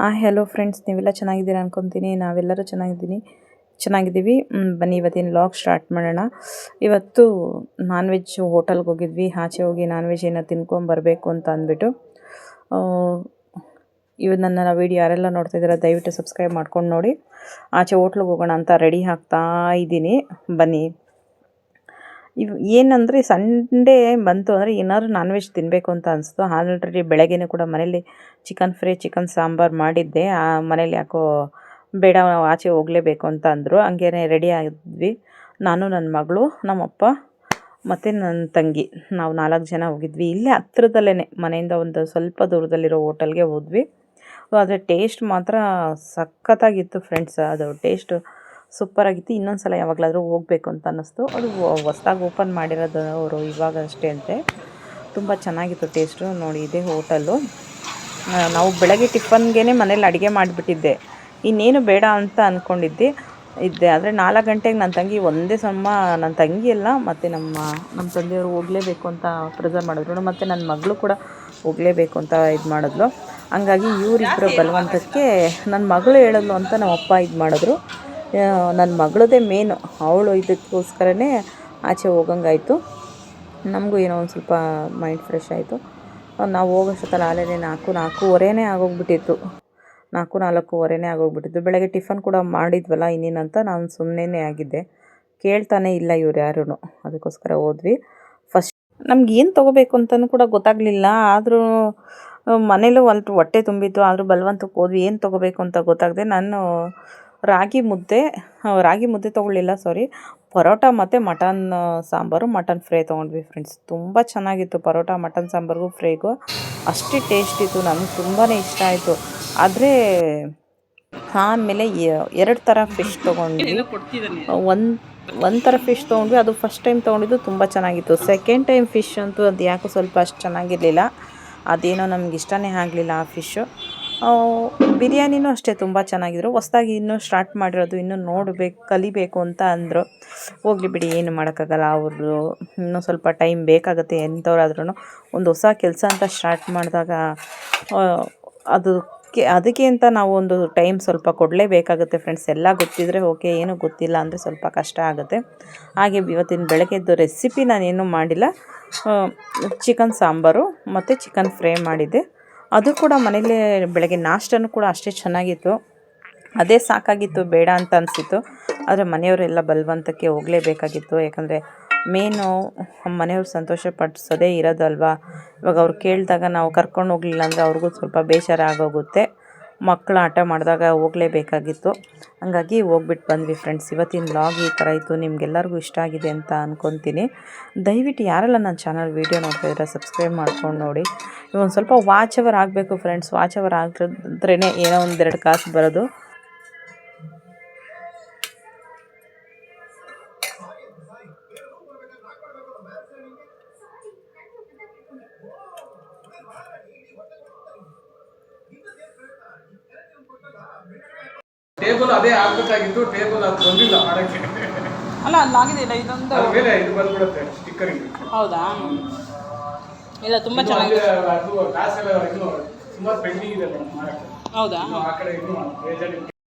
ಹಾಂ hello friends ನೀವೆಲ್ಲ ಚೆನ್ನಾಗಿದ್ದೀರಾ ಅನ್ಕೊತೀನಿ. ನಾವೆಲ್ಲರೂ ಚೆನ್ನಾಗಿದ್ದೀನಿ. ಚೆನ್ನಾಗಿದ್ದೀವಿ. ಬನ್ನಿ ಇವತ್ತಿನ ಲಾಗ್ ಸ್ಟಾರ್ಟ್ ಮಾಡೋಣ. ಇವತ್ತು ನಾನ್ ವೆಜ್ ಹೋಟೆಲ್ಗೆ ಹೋಗಿದ್ವಿ. ಆಚೆ ಹೋಗಿ ನಾನ್ ವೆಜ್ ಏನೋ ತಿನ್ಕೊಂಬರ್ಬೇಕು ಅಂತ ಅಂದ್ಬಿಟ್ಟು. ಆ, ಇವತ್ತು ನನ್ನ ವೀಡಿಯೋ ಯಾರೆಲ್ಲ ನೋಡ್ತಾ ಇದ್ದೀರಾ ದಯವಿಟ್ಟು ಸಬ್ಸ್ಕ್ರೈಬ್ ಮಾಡ್ಕೊಂಡು ನೋಡಿ. ಆಚೆ ಹೋಟ್ಲಿಗೆ ಹೋಗೋಣ ಅಂತ ರೆಡಿ ಆಗ್ತಾ ಇದ್ದೀನಿ. ಬನ್ನಿ. ಇವು ಏನಂದರೆ ಸಂಡೇ ಬಂತು ಅಂದರೆ ಏನಾದ್ರು ನಾನ್ ವೆಜ್ ತಿನ್ನಬೇಕು ಅಂತ ಅನಿಸ್ತು. ಆಲ್ರೆಡಿ ಬೆಳಗ್ಗೆ ಕೂಡ ಮನೇಲಿ ಚಿಕನ್ ಫ್ರೈ ಚಿಕನ್ ಸಾಂಬಾರು ಮಾಡಿದ್ದೆ. ಆ ಮನೇಲಿ ಯಾಕೋ ಬೇಡ, ಆಚೆ ಹೋಗಲೇಬೇಕು ಅಂತ ಅಂದರು. ಹಂಗೇ ರೆಡಿ ಆಗಿದ್ವಿ. ನಾನು ನನ್ನ ಮಗಳು, ನಮ್ಮಪ್ಪ ಮತ್ತು ನನ್ನ ತಂಗಿ. ನಾವು ನಾಲ್ಕು ಜನ ಹೋಗಿದ್ವಿ. ಇಲ್ಲೇ ಹತ್ರದಲ್ಲೇ ಮನೆಯಿಂದ ಒಂದು ಸ್ವಲ್ಪ ದೂರದಲ್ಲಿರೋ ಹೋಟೆಲ್ಗೆ ಹೋದ್ವಿ. ಆದರೆ ಟೇಸ್ಟ್ ಮಾತ್ರ ಸಖತ್ತಾಗಿತ್ತು ಫ್ರೆಂಡ್ಸ್ ಅದು ಟೇಸ್ಟು ಸೂಪರಾಗಿತ್ತು ಇನ್ನೊಂದು ಸಲ ಯಾವಾಗಲಾದರೂ ಹೋಗಬೇಕು ಅಂತ ಅನ್ನಿಸ್ತು. ಅದು ಹೊಸ್ದಾಗಿ ಓಪನ್ ಮಾಡಿರೋದು ಅವರು ಇವಾಗ ಅಷ್ಟೇ ಅಂತೆ. ತುಂಬ ಚೆನ್ನಾಗಿತ್ತು ಟೇಸ್ಟು. ನೋಡಿ, ಇದೆ ಹೋಟೆಲ್ಲು. ನಾವು ಬೆಳಗ್ಗೆ ಟಿಫನ್ಗೆ ಮನೇಲಿ ಅಡುಗೆ ಮಾಡಿಬಿಟ್ಟಿದ್ದೆ. ಇನ್ನೇನು ಬೇಡ ಅಂತ ಅಂದ್ಕೊಂಡಿದ್ದೆ ಇದ್ದೆ. ಆದರೆ ನಾಲ್ಕು ಗಂಟೆಗೆ ನನ್ನ ತಂಗಿ ಒಂದೇ ಸಮ ನನ್ನ ತಂಗಿ ಎಲ್ಲ ಮತ್ತು ನಮ್ಮ ನಮ್ಮ ತಂದೆಯವರು ಹೋಗಲೇಬೇಕು ಅಂತ ಪ್ರಿಸರ್ವ್ ಮಾಡಿದ್ರು. ಮತ್ತು ನನ್ನ ಮಗಳು ಕೂಡ ಹೋಗಲೇಬೇಕು ಅಂತ ಇದು ಮಾಡಿದ್ಲು. ಹಂಗಾಗಿ ಇವರಿಬ್ಬರು ಬಲವಂತಕ್ಕೆ ನನ್ನ ಮಗಳು ಹೇಳಲು ಅಂತ ನಮ್ಮ ಅಪ್ಪ ಇದು ಮಾಡಿದ್ರು. ನನ್ನ ಮಗಳದೇ ಮೇನು ಅವಳು ಇದಕ್ಕೋಸ್ಕರನೇ ಆಚೆ ಹೋಗಂಗಾಯಿತು. ನಮಗೂ ಏನೋ ಒಂದು ಸ್ವಲ್ಪ ಮೈಂಡ್ ಫ್ರೆಶ್ ಆಯಿತು. ನಾವು ಹೋಗೋಷ್ಟೊತ್ತಲ್ಲಿ ಆಲೇನೆ ನಾಲ್ಕು, ನಾಲ್ಕೂವರೆನೇ ಆಗೋಗ್ಬಿಟ್ಟಿತ್ತು. ನಾಲ್ಕು, ನಾಲ್ಕೂವರೆನೇ ಆಗೋಗ್ಬಿಟ್ಟಿತ್ತು. ಬೆಳಗ್ಗೆ ಟಿಫನ್ ಕೂಡ ಮಾಡಿದ್ವಲ್ಲ ಇನ್ನೇನಂತ ನಾನು ಸುಮ್ಮನೆ ಆಗಿದ್ದೆ. ಕೇಳ್ತಾನೆ ಇಲ್ಲ ಇವ್ರು ಯಾರೂ ಅದಕ್ಕೋಸ್ಕರ ಹೋದ್ವಿ. ಫಸ್ಟ್ ನಮ್ಗೆ ಏನು ತೊಗೋಬೇಕು ಅಂತಲೂ ಕೂಡ ಗೊತ್ತಾಗಲಿಲ್ಲ. ಆದರೂ, ಮನೇಲೂ ಒಂದು ಹೊಟ್ಟೆ ತುಂಬಿತ್ತು. ಆದರೂ ಬಲವಂತಕ್ಕೆ ಹೋದ್ವಿ. ಏನು ತೊಗೋಬೇಕು ಅಂತ ಗೊತ್ತಾಗದೆ ನಾನು ರಾಗಿ ಮುದ್ದೆ ರಾಗಿ ಮುದ್ದೆ ತೊಗೊಳ್ಳಿಲ್ಲ ಸಾರಿ ಪರೋಟ ಮತ್ತು ಮಟನ್ ಸಾಂಬಾರು ಮಟನ್ ಫ್ರೈ ತೊಗೊಂಡ್ವಿ ಫ್ರೆಂಡ್ಸ್ ತುಂಬ ಚೆನ್ನಾಗಿತ್ತು ಪರೋಟ ಮಟನ್ ಸಾಂಬಾರಿಗೂ ಫ್ರೈಗೂ. ಅಷ್ಟೇ ಟೇಸ್ಟ್ ಇತ್ತು ನನಗೆ ತುಂಬಾ ಇಷ್ಟ ಆಯಿತು. ಆದರೆ ಆಮೇಲೆ ಎರಡು ಥರ ಫಿಶ್ ತೊಗೊಂಡ್ವಿ. ಒಂದು ಒಂದು ಥರ ಫಿಶ್ ತೊಗೊಂಡ್ವಿ. ಅದು ಫಸ್ಟ್ ಟೈಮ್ ತೊಗೊಂಡಿದ್ದು ತುಂಬ ಚೆನ್ನಾಗಿತ್ತು. ಸೆಕೆಂಡ್ ಟೈಮ್ ಫಿಶ್ ಅಂತೂ ಅದು ಯಾಕೋ ಸ್ವಲ್ಪ ಅಷ್ಟು ಚೆನ್ನಾಗಿರಲಿಲ್ಲ. ಅದೇನೋ ನಮ್ಗೆ ಇಷ್ಟನೇ ಆಗಲಿಲ್ಲ ಆ ಫಿಶ್ಶು ಬಿರಿಯಾನಿನೂ ಅಷ್ಟೇ ತುಂಬ ಚೆನ್ನಾಗಿದ್ರು. ಹೊಸ್ದಾಗಿ ಇನ್ನೂ ಸ್ಟಾರ್ಟ್ ಮಾಡಿರೋದು ಇನ್ನೂ ನೋಡಬೇಕು, ಕಲಿಬೇಕು ಅಂತ ಅಂದರು. ಹೋಗಲಿ ಬಿಡಿ, ಏನು ಮಾಡೋಕ್ಕಾಗಲ್ಲ. ಅವರು ಇನ್ನೂ ಸ್ವಲ್ಪ ಟೈಮ್ ಬೇಕಾಗುತ್ತೆ ಎಂಥವ್ರಾದ್ರೂ ಒಂದು ಹೊಸ ಕೆಲಸ ಅಂತ ಸ್ಟಾರ್ಟ್ ಮಾಡಿದಾಗ ಅದಕ್ಕೆ ಅದಕ್ಕೆ ಅಂತ ನಾವು ಒಂದು ಟೈಮ್ ಸ್ವಲ್ಪ ಕೊಡಲೇಬೇಕಾಗುತ್ತೆ ಫ್ರೆಂಡ್ಸ್ ಎಲ್ಲ ಗೊತ್ತಿದ್ರೆ ಓಕೆ ಏನೂ ಗೊತ್ತಿಲ್ಲ ಅಂದರೆ ಸ್ವಲ್ಪ ಕಷ್ಟ ಆಗುತ್ತೆ. ಹಾಗೆ ಇವತ್ತಿನ ಬೆಳಗ್ಗೆದ್ದು ರೆಸಿಪಿ ನಾನೇನು ಮಾಡಿಲ್ಲ. ಚಿಕನ್ ಸಾಂಬಾರು ಮತ್ತು ಚಿಕನ್ ಫ್ರೈ ಮಾಡಿದ್ದೆ. ಅದು ಕೂಡ ಮನೇಲೇ ಬೆಳಗ್ಗೆ ನಾಷ್ಟನೂ ಕೂಡ ಅಷ್ಟೇ ಚೆನ್ನಾಗಿತ್ತು. ಅದೇ ಸಾಕಾಗಿತ್ತು, ಬೇಡ ಅಂತ ಅನಿಸಿತ್ತು. ಆದರೆ ಮನೆಯವರೆಲ್ಲ ಬಲವಂತಕ್ಕೆ ಹೋಗಲೇಬೇಕಾಗಿತ್ತು. ಯಾಕಂದರೆ ಮೇನು ಮನೆಯವ್ರು ಸಂತೋಷ ಪಡಿಸೋದೇ ಇರೋದಲ್ವಾ? ಇವಾಗ ಅವ್ರು ಕೇಳಿದಾಗ ನಾವು ಕರ್ಕೊಂಡು ಹೋಗಲಿಲ್ಲ ಅಂದರೆ ಅವ್ರಿಗೂ ಸ್ವಲ್ಪ ಬೇಸರ ಆಗೋಗುತ್ತೆ ಮಕ್ಕಳು ಆಟ ಮಾಡಿದಾಗ ಹೋಗಲೇಬೇಕಾಗಿತ್ತು. ಹಾಗಾಗಿ ಹೋಗ್ಬಿಟ್ಟು ಬಂದ್ವಿ ಫ್ರೆಂಡ್ಸ್ ಇವತ್ತಿನ ಬ್ಲಾಗ್ ಈ ಥರ ಇತ್ತು. ನಿಮಗೆಲ್ಲರಿಗೂ ಇಷ್ಟ ಆಗಿದೆ ಅಂತ ಅಂದ್ಕೊತೀನಿ ದಯವಿಟ್ಟು ಯಾರೆಲ್ಲ ನನ್ನ ಚಾನಲ್ ವೀಡಿಯೋ ನೋಡ್ತಾ ಇದ್ದೀರಾ ಸಬ್ಸ್ಕ್ರೈಬ್ ಮಾಡ್ಕೊಂಡು ನೋಡಿ. ಒಂದು ಸ್ವಲ್ಪ ವಾಚ್ ಅವರ್ ಆಗಬೇಕು ಫ್ರೆಂಡ್ಸ್ ವಾಚ್ ಅವರ್ ಆಗಿದ್ರೇ ಏನೋ ಒಂದೆರಡು ಕಾಸು ಬರೋದು. ಟೇಬಲ್ ಅದೇ ಆಗ್ಬೇಕಾಗಿತ್ತು ಟೇಬಲ್ ಅದು ಬಂದಿಲ್ಲ ಮಾಡಕ್ಕೆ. ಅಲ್ಲ ಅಲ್ಲಾಗಿದೆಯಲ್ಲ ಇದೊಂದು ಅದ್ರ ಮೇಲೆ ಇದು ಬಂದ್ಬಿಡುತ್ತೆ ಸ್ಟಿಕ್ಕರಿಂಗ್ ಹೌದಾ? ಇಲ್ಲ ತುಂಬ ಚೆನ್ನಾಗಿದೆ. ಅದು ಕಾಸೆಲ್ಲ ಇನ್ನು ಸುಮಾರು ಪೆಂಡಿಂಗ್ ಇದೆ ಮೇಡಮ್ ಮಾಡಕ್ಕೆ ಹೌದಾ?